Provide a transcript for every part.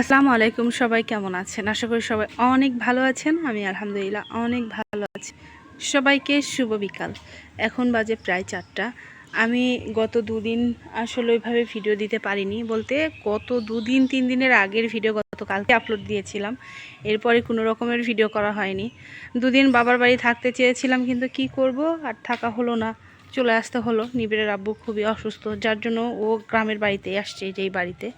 আসসালামু আলাইকুম, সবাই কেমন আছেন? আশা করি সবাই অনেক ভালো আছেন, আমি আলহামদুলিল্লাহ অনেক ভালো আছি। সবাইকে শুভ বিকাল। এখন বাজে প্রায় চারটা। আমি গত দুদিন আসলে ওইভাবে ভিডিও দিতে পারিনি বলতে গত দুদিন, তিন দিনের আগের ভিডিও গতকালকে আপলোড দিয়েছিলাম। এরপরে কোনো রকমের ভিডিও করা হয়নি। দুদিন বাবার বাড়ি থাকতে চেয়েছিলাম, কিন্তু কি করব? আর থাকা হলো না। চলে আসতে হলো। নিবিড়ের আব্বু খুবই অসুস্থ, যার জন্য ও গ্রামের বাড়িতেই আসছে যেই বাড়িতে।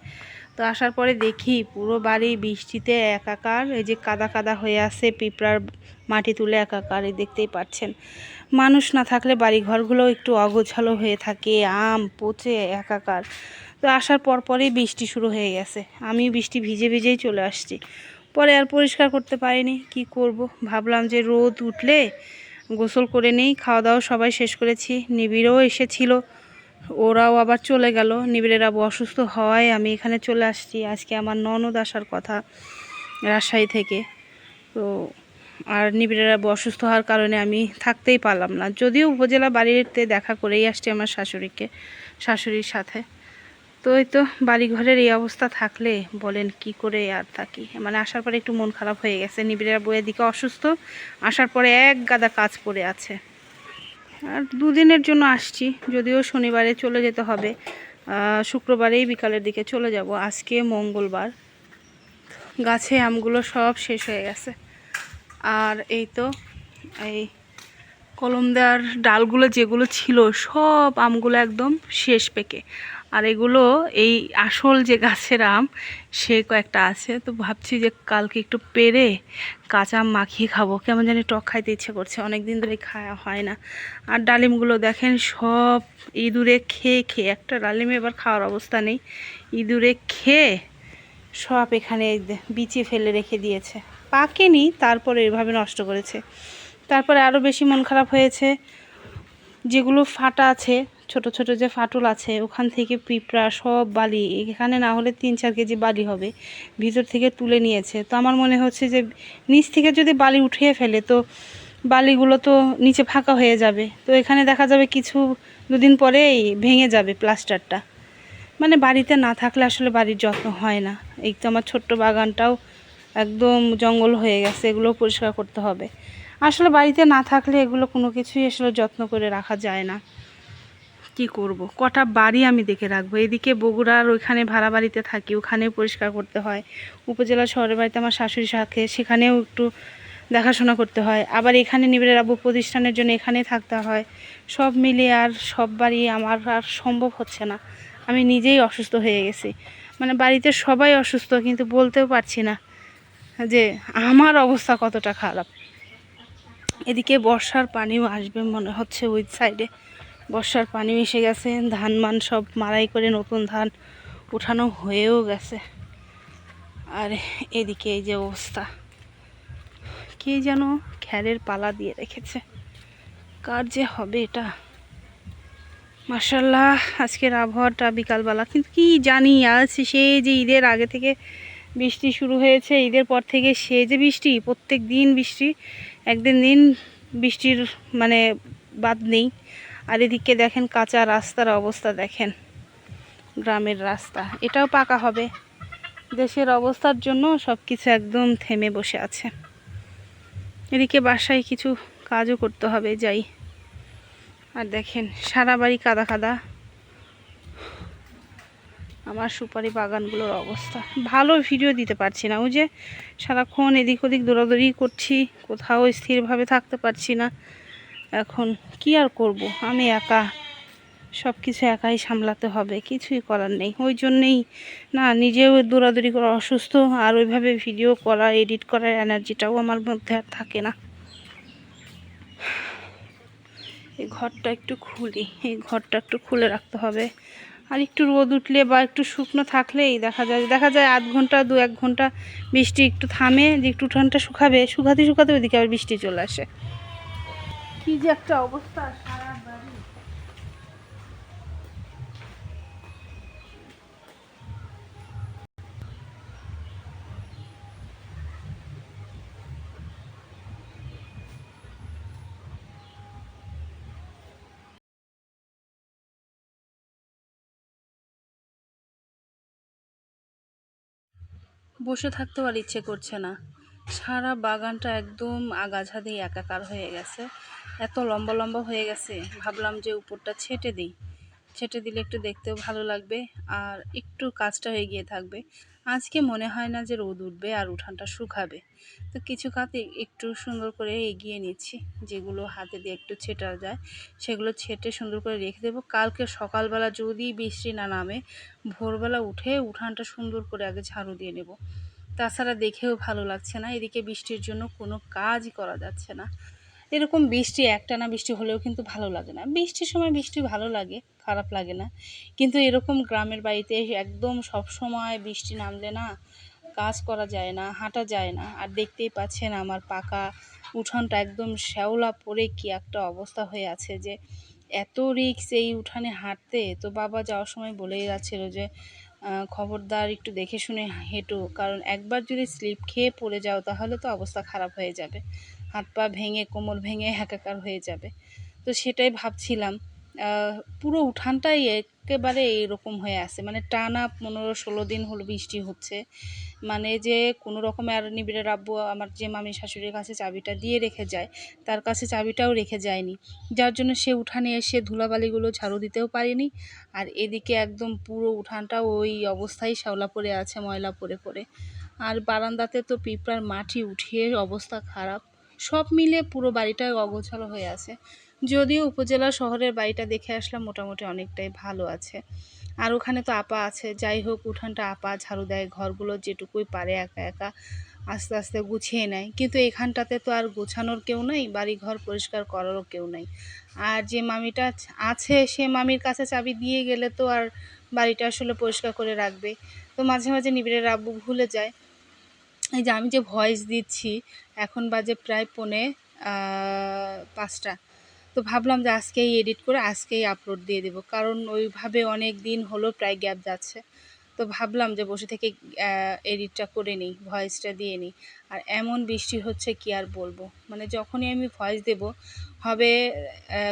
তো আসার পরে দেখি পুরো বাড়ি বৃষ্টিতে একাকার, এই যে কাদা কাদা হয়ে আছে পিঁপড়ার মাটি তুলে একাকার, এই দেখতেই পাচ্ছেন। মানুষ না থাকলে বাড়ি ঘরগুলো একটু অগোছালো হয়ে থাকে, আম পচে একাকার। তো আসার পর পরেই বৃষ্টি শুরু হয়ে গেছে। আমি বৃষ্টি ভিজে ভিজেই চলে আসছি। পরে আর পরিষ্কার করতে পারিনি, কি করব? ভাবলাম যে রোদ উঠলে গোসল করে নেই, খাওয়া দাওয়া সবাই শেষ করেছি, নিবিড়ও এসেছিল। ওরাও আবার চলে গেল। নিবিড়ের আবু অসুস্থ হওয়ায় আমি এখানে চলে আসছি। আজকে আমার ননদ আসার কথা রাজশাহী থেকে। তো আর নিবিড়ের আবু অসুস্থ হওয়ার কারণে আমি থাকতেই পারলাম না। যদিও উপজেলা বাড়িতে দেখা করেই আসছি আমার শাশুড়িকে, শাশুড়ির সাথে। তো এই তো বাড়িঘরের এই অবস্থা থাকলে বলেন কি করে আর থাকি মানে আসার পরে একটু মন খারাপ হয়ে গেছে। নিবিড়ের বইয়ের দিকে অসুস্থ, আসার পরে এক গাদা কাজ পড়ে আছে। আর দুদিনের জন্য আসছি, যদিও শনিবারে চলে যেতে হবে। শুক্রবারেই বিকালের দিকে চলে যাব। আজকে মঙ্গলবার। গাছে আমগুলো সব শেষ হয়ে গেছে। আর এই তো, এই কলম দেওয়ার ডালগুলো যেগুলো ছিল, সব আমগুলো একদম শেষ পেকে। আর এগুলো এই আসল যে গাছের আম, সে কয়েকটা আছে। তো ভাবছি যে কালকে একটু পেরে কাঁচা আম মাখিয়ে খাব। কেমন জানি টক খাইতে ইচ্ছে করছে অনেক দিন ধরে খাওয়া হয় না। আর ডালিমগুলো দেখেন, সব ইঁদুরে খেয়ে খেয়ে, একটা ডালিমে এবার খাওয়ার অবস্থা নেই। ইঁদুরে খেয়ে সব এখানে বিচে ফেলে রেখে দিয়েছে। পাকেনি, তারপরে এভাবে নষ্ট করেছে। তারপরে আরও বেশি মন খারাপ হয়েছে। যেগুলো ফাটা আছে, ছোট ছোট যে ফাটল আছে, ওখান থেকে পিঁপড়া সব বালি, এখানে না হলে তিন চার কেজি বালি হবে, ভিতর থেকে তুলে নিয়েছে। তো আমার মনে হচ্ছে যে নিচ থেকে যদি বালি উঠিয়ে ফেলে, তো বালিগুলো তো নিচে ফাঁকা হয়ে যাবে। তো এখানে দেখা যাবে কিছু দুদিন পরেই ভেঙে যাবে প্লাস্টারটা। মানে বাড়িতে না থাকলে আসলে বাড়ির যত্ন হয় না। এই তো আমার ছোট্ট বাগানটাও একদম জঙ্গল হয়ে গেছে এগুলো পরিষ্কার করতে হবে। আসলে বাড়িতে না থাকলে এগুলো কোনো কিছুই আসলে যত্ন করে রাখা যায় না। কি করব। কটা বাড়ি আমি দেখে রাখব। এদিকে বগুড়ার ওইখানে ভাড়া বাড়িতে থাকি, ওখানেও পরিষ্কার করতে হয়। উপজেলা শহরের বাড়িতে আমার শাশুড়ি সাথে সেখানেও একটু দেখাশোনা করতে হয়। আবার এখানে নিবিড়ের আবু প্রতিষ্ঠানের জন্য এখানে থাকতে হয়। সব মিলিয়ে আর সব বাড়ি আমার আর সম্ভব হচ্ছে না। আমি নিজেই অসুস্থ হয়ে গেছি। মানে বাড়িতে সবাই অসুস্থ, কিন্তু বলতেও পারছি না যে আমার অবস্থা কতটা খারাপ। এদিকে বর্ষার পানিও আসবে মনে হচ্ছে ওই সাইডে বর্ষার পানি এসে গেছে, ধান মান সব মারাই করে নতুন ধান উঠানো হয়েও গেছে। আর এদিকে এই যে অবস্থা, কে যেন খ্যারের পালা দিয়ে রেখেছে। কার যে হবে এটা? মার্শাল্লাহ আজকের আবহাওয়াটা বিকালবেলা। কিন্তু কি জানি, আজ সে যে ঈদের আগে থেকে বৃষ্টি শুরু হয়েছে, ঈদের পর থেকে সে যে বৃষ্টি, প্রত্যেক দিন বৃষ্টি। একদিন দিন বৃষ্টির মানে বাদ নেই। আর এদিকে দেখেন কাঁচা রাস্তার অবস্থা দেখেন। গ্রামের রাস্তা, এটাও পাকা হবে। দেশের অবস্থার জন্য সব কিছু একদম থেমে বসে আছে। এদিকে বাসায় কিছু কাজও করতে হবে যাই। আর দেখেন সারা বাড়ি কাদা কাদা। আমার সুপারি বাগানগুলোর অবস্থা। ভালো ভিডিও দিতে পারছি না। ওই যে সারাক্ষণ এদিক ওদিক দৌড়াদৌড়ি করছি, কোথাও স্থিরভাবে থাকতে পারছি না। এখন কি আর করব? আমি একা সব কিছু একাই সামলাতে হবে, কিছুই করার নেই। ওই জন্যেই না, নিজেও দৌড়াদৌড়ি করা অসুস্থ, আর ওইভাবে ভিডিও করা এডিট করার এনার্জিটাও আমার মধ্যে আর থাকে না। এই ঘরটা একটু খুলি, এই ঘরটা একটু খুলে রাখতে হবে। আর একটু রোদ উঠলে বা একটু শুকনো থাকলেই দেখা যায় দেখা যায় আধ ঘণ্টা, দু এক ঘণ্টা বৃষ্টি একটু থামে, যে একটু ঠান্ডা শুকাবে, শুকাতে শুকাতে ওইদিকে আবার বৃষ্টি চলে আসে। কি যে একটা অবস্থা, সারা বাড়ি। বসে থাকতেও আর ইচ্ছে করছে না। সারা বাগানটা একদম আগাছা দিয়ে একাকার হয়ে গেছে। এত লম্বা লম্বা হয়ে গেছে, ভাবলাম যে উপরটা ছেটে দিই। ছেটে দিলে একটু দেখতেও ভালো লাগবে আর একটু কাজটা হয়ে গিয়ে থাকবে। আজকে মনে হয় না যে রোদ উঠবে আর উঠানটা শুকাবে। তো কিছু কাজ একটু সুন্দর করে এগিয়ে নিচ্ছি। যেগুলো হাতে দিয়ে একটু ছেটা যায়, সেগুলো ছেটে সুন্দর করে রেখে দেবো। কালকে সকালবেলা যদি বৃষ্টি না নামে, ভোরবেলা উঠে উঠানটা সুন্দর করে আগে ঝাড়ু দিয়ে নেব। তাছাড়া দেখেও ভালো লাগছে না। এদিকে বৃষ্টির জন্য কোনো কাজই করা যাচ্ছে না। এরকম বৃষ্টি, একটানা বৃষ্টি হলেও কিন্তু ভালো লাগে না। বৃষ্টির সময় বৃষ্টি ভালো লাগে, খারাপ লাগে না। কিন্তু এরকম গ্রামের বাড়িতে একদম সব সময় বৃষ্টি নামলে না কাজ করা যায় না, হাঁটা যায় না। আর দেখতেই পাচ্ছেন আমার পাকা উঠানটা একদম শ্যাওলা পরে কি একটা অবস্থা হয়ে আছে যে এত রিক্স এই উঠানে হাঁটতে। তো বাবা যাওয়ার সময় বলেই যাচ্ছিল যে খবরদার একটু দেখে শুনে হেঁটো। কারণ একবার যদি স্লিপ খেয়ে পড়ে যাও তাহলে তো অবস্থা খারাপ হয়ে যাবে। হাত পা ভেঙে, কোমর ভেঙে একাকার হয়ে যাবে। তো সেটাই ভাবছিলাম। পুরো উঠানটাই একেবারে এরকম হয়ে আছে। মানে টানা পনেরো ষোলো দিন হলো বৃষ্টি হচ্ছে। মানে যে কোনো রকমে আর নিবিড়ে রাব্বু আমার যে মামি শাশুড়ির কাছে চাবিটা দিয়ে রেখে যায়, তার কাছে চাবিটাও রেখে যায়নি। যার জন্য সে উঠানে এসে ধুলাবালিগুলো ঝাড়ু দিতেও পারেনি। আর এদিকে একদম পুরো উঠানটা ওই অবস্থায় শ্যাওলা পড়ে আছে, ময়লা পড়ে পড়ে। আর বারান্দাতে তো পিঁপড়ার মাটি উঠিয়ে অবস্থা খারাপ। সব মিলে পুরো বাড়িটাই অগোছালো হয়ে আছে। যদিও উপজেলা শহরের বাড়িটা দেখে আসলাম মোটামুটি অনেকটাই ভালো আছে। আর ওখানে তো আপা আছে, যাই হোক উঠানটা আপা ঝাড়ু দেয়, ঘরগুলো যেটুকুই পারে একা একা আস্তে আস্তে গুছিয়ে নেয়। কিন্তু এখানটাতে তো আর গোছানোর কেউ নেই বাড়ি ঘর পরিষ্কার করারও কেউ নেই। আর যে মামিটা আছে, সে মামির কাছে চাবি দিয়ে গেলে তো আর বাড়িটা আসলে পরিষ্কার করে রাখবে। তো মাঝে মাঝে নিবিড়ের আব্বু ভুলে যায়। এই যে আমি যে ভয়েস দিচ্ছি, এখন বাজে প্রায় পোনে পাঁচটা। তো ভাবলাম যে আজকেই এডিট করে আজকেই আপলোড দিয়ে দেবো। কারণ ওইভাবে অনেক দিন হলো প্রায় গ্যাপ যাচ্ছে। তো ভাবলাম যে বসে থেকে এডিটটা করে নিই ভয়েসটা দিয়ে নিই। আর এমন বৃষ্টি হচ্ছে কি আর বলব? মানে যখনই আমি ভয়েস দেব, হবে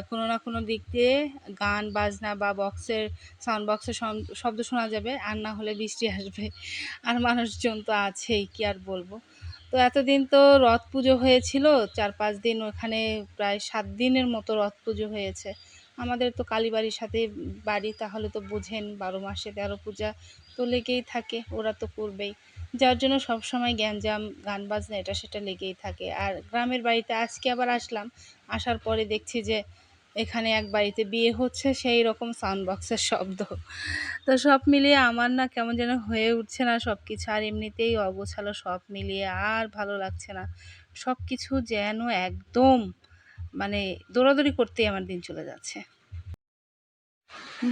কোনো না কোনো দিক দিয়ে গান, বাজনা বা বক্সের সাউন্ড বক্সের শব্দ শোনা যাবে। আর না হলে বৃষ্টি আসবে। আর মানুষজন তো আছেই, কি আর বলব? তো এতদিন তো রথ পুজো হয়েছিল, চার পাঁচ দিন ওখানে প্রায় সাত দিনের মতো রথ পুজো হয়েছে। আমাদের তো কালীবাড়ির সাথে বাড়ি, তাহলে তো বুঝেন বারো মাসে তেরো পূজা তো লেগেই থাকে, ওরা তো করবেই। যার জন্য সব সময় গ্যাঞ্জাম, গান বাজনা, এটা সেটা লেগেই থাকে। আর গ্রামের বাড়িতে আজকে আবার আসলাম, আসার পরে দেখছি যে এখানে এক বাড়িতে বিয়ে হচ্ছে, সেই রকম সাউন্ড বক্সের শব্দ। তো সব মিলিয়ে আমার না কেমন যেন হয়ে উঠছে না সব কিছু আর এমনিতেই অগোছালো সব মিলিয়ে, আর ভালো লাগছে না। সব কিছু যেন একদম মানে দৌড়াদৌড়ি করতেই আমার দিন চলে যাচ্ছে।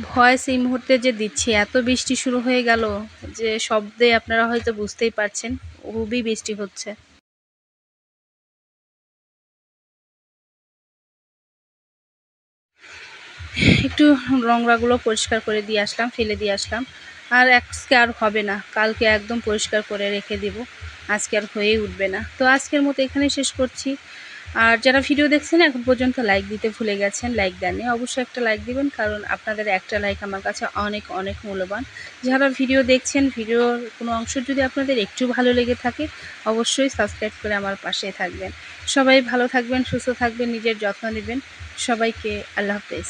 ভয়েস এই মুহূর্তে যে দিচ্ছি, এত বৃষ্টি শুরু হয়ে গেল যে শব্দে আপনারা হয়তো বুঝতেই পারছেন, খুবই বৃষ্টি হচ্ছে। একটু নোংরাগুলো পরিষ্কার করে দিয়ে আসলাম, ফেলে দিয়ে আসলাম। আর আজকে আর হবে না, কালকে একদম পরিষ্কার করে রেখে দেব, আজকে আর হয়েই উঠবে না। তো আজকের মতো এখানে শেষ করছি। আর যারা ভিডিও দেখছেন, এখন পর্যন্ত লাইক দিতে ভুলে গেছেন লাইক দেননি, অবশ্যই একটা লাইক দিবেন, কারণ আপনাদের একটা লাইক আমার কাছে অনেক অনেক মূল্যবান। যারা ভিডিও দেখছেন, ভিডিওর কোনো অংশ যদি আপনাদের একটু ভালো লেগে থাকে, অবশ্যই সাবস্ক্রাইব করে আমার পাশে থাকবেন। সবাই ভালো থাকবেন, সুস্থ থাকবেন, নিজের যত্ন নেবেন। সবাইকে আল্লাহ হাফেজ।